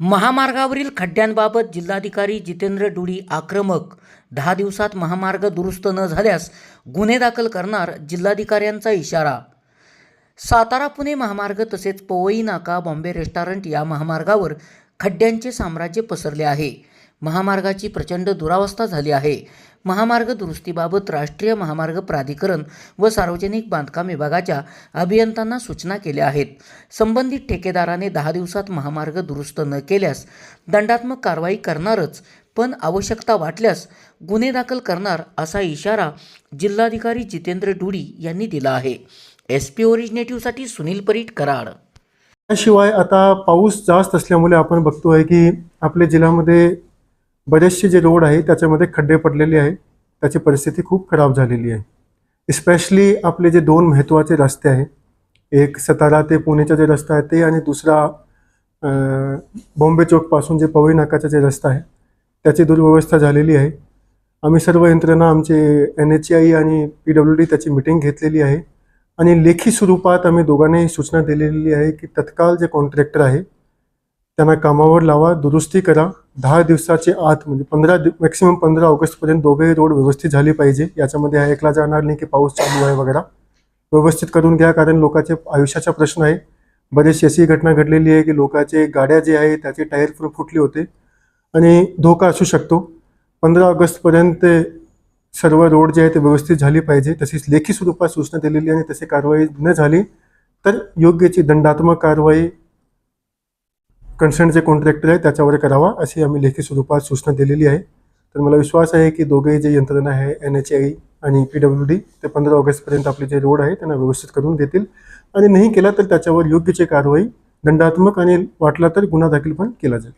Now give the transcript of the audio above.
महामार्गावरील खड्ड्यांबाबत जिल्हाधिकारी जितेंद्र डुडी आक्रमक दहा दिवसात महामार्ग दुरुस्त न झाल्यास गुन्हे दाखल करणार जिल्हाधिकाऱ्यांचा इशारा. सातारा पुणे महामार्ग तसेच पवई नाका बॉम्बे रेस्टॉरंट या महामार्गावर खड्ड्यांचे साम्राज्य पसरले आहे. महामार्गाची प्रचंड दुरावस्था झाली आहे. महामार्ग दुरुस्तीबाबत राष्ट्रीय महामार्ग प्राधिकरण व सार्वजनिक बांधकाम विभागाच्या अभियंत्यांना सूचना केल्या आहेत. संबंधित ठेकेदाराने दहा दिवसात महामार्ग दुरुस्त न केल्यास दंडात्मक कारवाई करणारच पण आवश्यकता वाटल्यास गुन्हे दाखल करणार असा इशारा जिल्हाधिकारी जितेंद्र डुडी यांनी दिला आहे. एस पी ओरिजिनेटिव्हसाठी सुनील परीट कराड. शिवाय आता पाऊस जास्त असल्यामुळे आपण बघतोय की आपल्या जिल्ह्यामध्ये बरेचसे जे रोड आहे त्याच्यामध्ये खड्डे पडलेले आहे त्याची परिस्थिती खूप खराब झालेली आहे. इस्पेशली आपले जे दोन महत्त्वाचे रस्ते आहे एक सतारा ते पुणेचा जे रस्ता आहे ते आणि दुसरा बॉम्बे चौकपासून जे पवई नाकाचा जे रस्ता आहे त्याची दुर्व्यवस्था झालेली आहे. आम्ही सर्व यंत्रणा आमचे एन एच आय आणि पी डब्ल्यू डी त्याची मिटिंग घेतलेली आहे. आणि लेखी स्वरूपात आम्ही दोघांनाही सूचना दिलेली आहे की तत्काळ जे कॉन्ट्रॅक्टर आहे त्यांना कामावर लावा दुरुस्ती करा. दहा दिवसाचे आत म्हणजे पंधरा मॅक्सिमम पंधरा ऑगस्टपर्यंत दोघे रोड व्यवस्थित झाली पाहिजे. याच्यामध्ये ऐकला जाणार नाही की पाऊस चालू आहे वगैरे. व्यवस्थित करून घ्या कारण लोकांचे आयुष्याचा प्रश्न आहे. बरेचशी अशी घटना घडलेली आहे की लोकांचे गाड्या जे आहे त्याचे टायर फुट फुटले होते. आणि धोका असू शकतो. पंधरा ऑगस्टपर्यंत सर्व रोड जे आहे ते व्यवस्थित झाली पाहिजे. तसेच लेखी स्वरूपात सूचना दिलेली आणि तशी कारवाई न झाली तर योग्यची दंडात्मक कारवाई कन्सर्न जे कॉन्ट्रॅक्टर आहे त्याच्यावर करावा अशी आम्ही लेखी स्वरूपात सूचना दिलेली आहे. तर मला विश्वास आहे की दोघेही जे यंत्रणा आहे एन एच आय आणि पी डब्ल्यू डी ते पंधरा ऑगस्टपर्यंत आपले जे रोड आहे त्यांना व्यवस्थित करून देतील. आणि नाही केला तर त्याच्यावर योग्यची कारवाई दंडात्मक आणि वाटला तर गुन्हा दाखल पण केला जाईल.